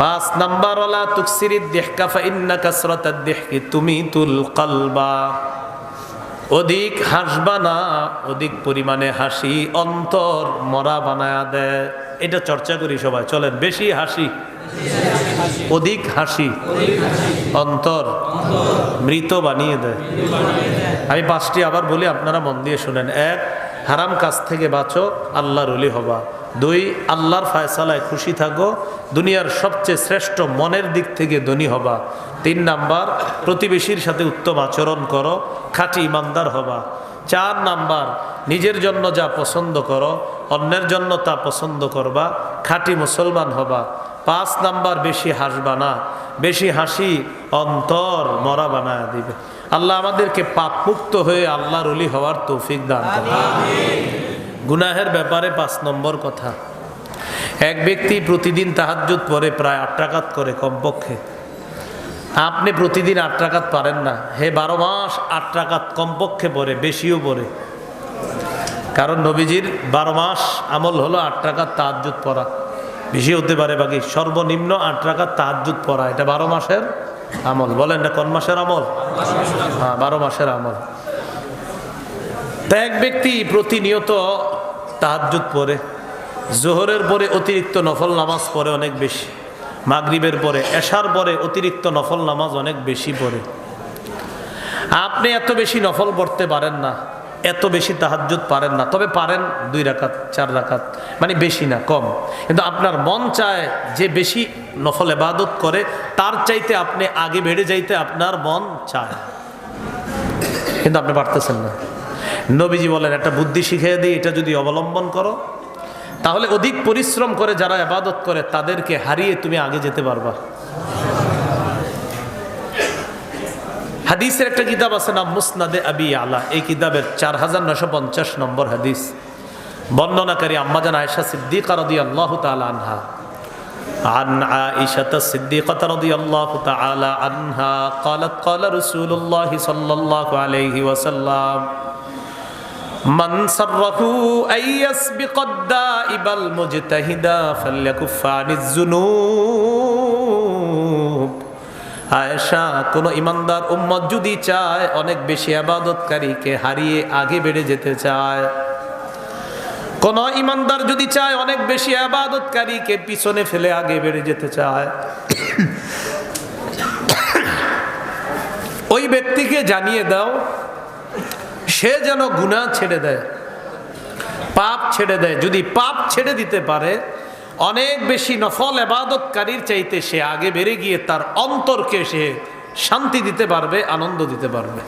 পাঁচ number OLA তুকসিরিদ দেহকা ফাইন্না কাসরাতাদ দেহকি তুমি তুল কলবা। অধিক হাসবা না, অধিক পরিমাণে হাসি অন্তর মরা বানায়া দেয়। এটা চর্চা করি সবাই, চলেন, বেশি হাসি। অধিক হাসি অন্তর মৃত বানিয়ে দেয়। আমি পাঁচটি আবার বলি, আপনারা মন দিয়ে শুনেন। এক, হারাম কাজ থেকে বাঁচো, আল্লাহর অলি হবা। দুই, আল্লাহর ফায়সালায় খুশি থাকো, দুনিয়ার সবচেয়ে শ্রেষ্ঠ মনের দিক থেকে ধনী হবা। তিন নাম্বার, প্রতিবেশীর সাথে উত্তম আচরণ করো, খাঁটি ইমানদার হবা। চার নাম্বার, নিজের জন্য যা পছন্দ করো, অন্যের জন্য তা পছন্দ করবা, খাঁটি মুসলমান হবা। পাঁচ নাম্বার, বেশি হাসবা না, বেশি হাসি অন্তর মরা বানায় দিবে। আল্লাহ আমাদেরকে পাপ মুক্ত হয়ে আল্লাহর অলি হওয়ার তৌফিক দান করে গুনাহের ব্যাপারে পাঁচ নম্বর কথা। এক ব্যক্তি প্রতিদিন তাহাজ্জুদ পরে প্রায় আট টাকাত করে কমপক্ষে। আপনি প্রতিদিন আট টাকাত পারেন না। হে বারো মাস আট টাকাত কমপক্ষে পরে বেশিও পরে কারণ নবীজির বারো মাস আমল হলো আট টাকার তাহাজ্জুদ পড়া। বেশি হতে পারে বাকি সর্বনিম্ন আট টাকার তাহাজ্জুদ পড়া। এটা বারো মাসের আমল। বলেন না কোন মাসের আমল? হ্যাঁ বারো মাসের আমল। তা এক ব্যক্তি প্রতিনিয়ত তাহাজ্জুদ পড়ে জোহরের পরে অতিরিক্ত নফল নামাজ পড়ে অনেক বেশি, মাগরিবের পরে, এশার পরে অতিরিক্ত নফল নামাজ অনেক বেশি পড়ে আপনি এত বেশি নফল পড়তে পারেন না, এত বেশি তাহাজ্জুদ পারেন না, তবে পারেন দুই রাকাত, চার রাকাত মানে বেশি না, কম। কিন্তু আপনার মন চায় যে বেশি নফল এবাদত করে, তার চাইতে আপনি আগে বেড়ে যাইতে আপনার মন চায়। কিন্তু আপনি পারতেছেন না। নবীজি বলেন একটা বুদ্ধি শিখিয়ে দিই এটা যদি অবলম্বন করো তাহলে অধিক পরিশ্রম করে যারা আবাদত করে তাদেরকে হারিয়ে তুমি আগে যেতে পারবা হাদিসের একটা কিতাব আছে নাম মুসনাদে আবি আলা এই কিতাবের চার হাজার নশো পঞ্চাশ নম্বর হাদিস বর্ণনাকারী আম্মাজান আয়েশা সিদ্দিকা রাদিয়াল্লাহু তাআলা আনহা عن عائشة الصديقة رضي الله تعالى عنها قالت قال رسول الله صلى الله عليه وسلم من سره أن يسبق الدائب المجتهد فليكف عن الذنوب আয়েশা কোন ইমানদার উম্মত যদি চায় অনেক বেশি আবাদতকারীকে হারিয়ে আগে বেড়ে যেতে চায় কোন ইমানদার যদি চায় অনেক বেশি আবাদতকারীকে পিছনে ফেলে আগে বেড়ে যেতে চায় ওই ব্যক্তিকে জানিয়ে দাও সে যেন গুণা ছেড়ে দেয়, পাপ ছেড়ে দেয়, যদি পাপ ছেড়ে দিতে পারে, অনেক বেশি নফল এবাদতকারীর চাইতে সে আগে বেড়ে গিয়ে তার অন্তরকে সে শান্তি দিতে পারবে, আনন্দ দিতে পারবে।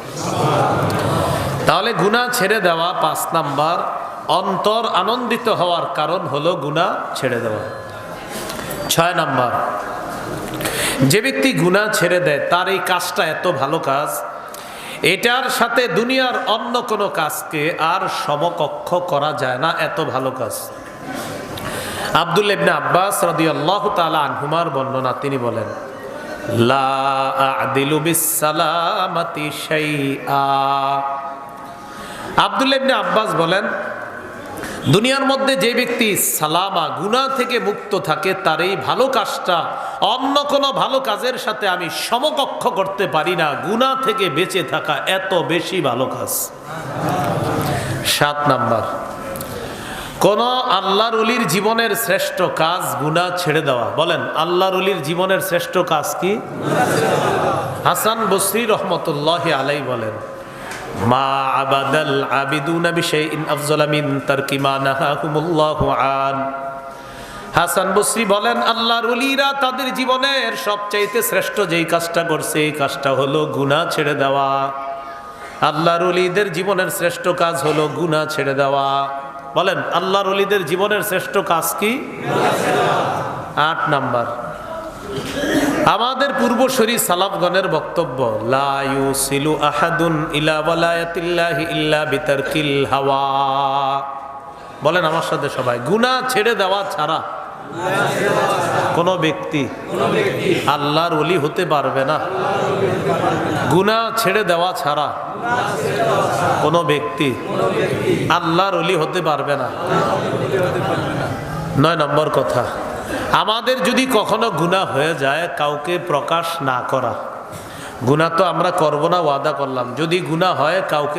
তাহলে গুণা ছেড়ে দেওয়া পাঁচ নাম্বার, অন্তর আনন্দিত হওয়ার কারণ হলো গুণা ছেড়ে দেওয়া। ছয় নাম্বার, যে ব্যক্তি গুণা ছেড়ে দেয়, তার এই কাজটা এত ভালো কাজ এটার সাথে দুনিয়ার অন্য কোনো কাজকে আর সমকক্ষ করা যায় না, এত ভালো কাজ। আব্দুল আব্বাস আল্লাহ তালা আনহুমার বর্ণনা, তিনি বলেন আব্দুল আব্বাস বলেন দুনিয়ার মধ্যে যে ব্যক্তি সালামা, গুনাহ থেকে মুক্ত থাকে তার এই ভালো কাজটা অন্য কোনো ভালো কাজের সাথে আমি সমকক্ষ করতে পারি না। গুনাহ থেকে বেঁচে থাকা এত বেশি ভালো কাজ। সাত নাম্বার। কোন আল্লাহর উলির জীবনের শ্রেষ্ঠ কাজ গুনাহ ছেড়ে দেওয়া। বলেন, আল্লাহর উলির জীবনের শ্রেষ্ঠ কাজ কি? হাসান বসরি রহমতুল্লাহ আলাই বলেন মা আবাদাল হাসান বলেন, আল্লাহর তাদের জীবনের শ্রেষ্ঠ যেই কাজটা করছে, এই কাজটা ছেড়ে দেওয়া। জীবনের শ্রেষ্ঠ কাজ হলো গুনাহ ছেড়ে দেওয়া। বলেন, আল্লাহর জীবনের শ্রেষ্ঠ কাজ কি? আট নাম্বার। আমাদের পূর্বসরী সালাফগণের বক্তব্য, লা আহাদুন ইল্লা হাওয়া। বলেন আমার সাথে সবাই, গুনাহ ছেড়ে দেওয়া ছাড়া কোনো ব্যক্তি আল্লাহর অলি হতে পারবে না। গুনাহ ছেড়ে দেওয়া ছাড়া কোনো ব্যক্তি আল্লাহর অলি হতে পারবে না। নয় নম্বর কথা আমাদের যদি কখনো গুণা হয়ে যায়, কাউকে প্রকাশ না করা। গুণা তো আমরা করব না, ওয়াদা করলাম। যদি গুণা হয়, কাউকে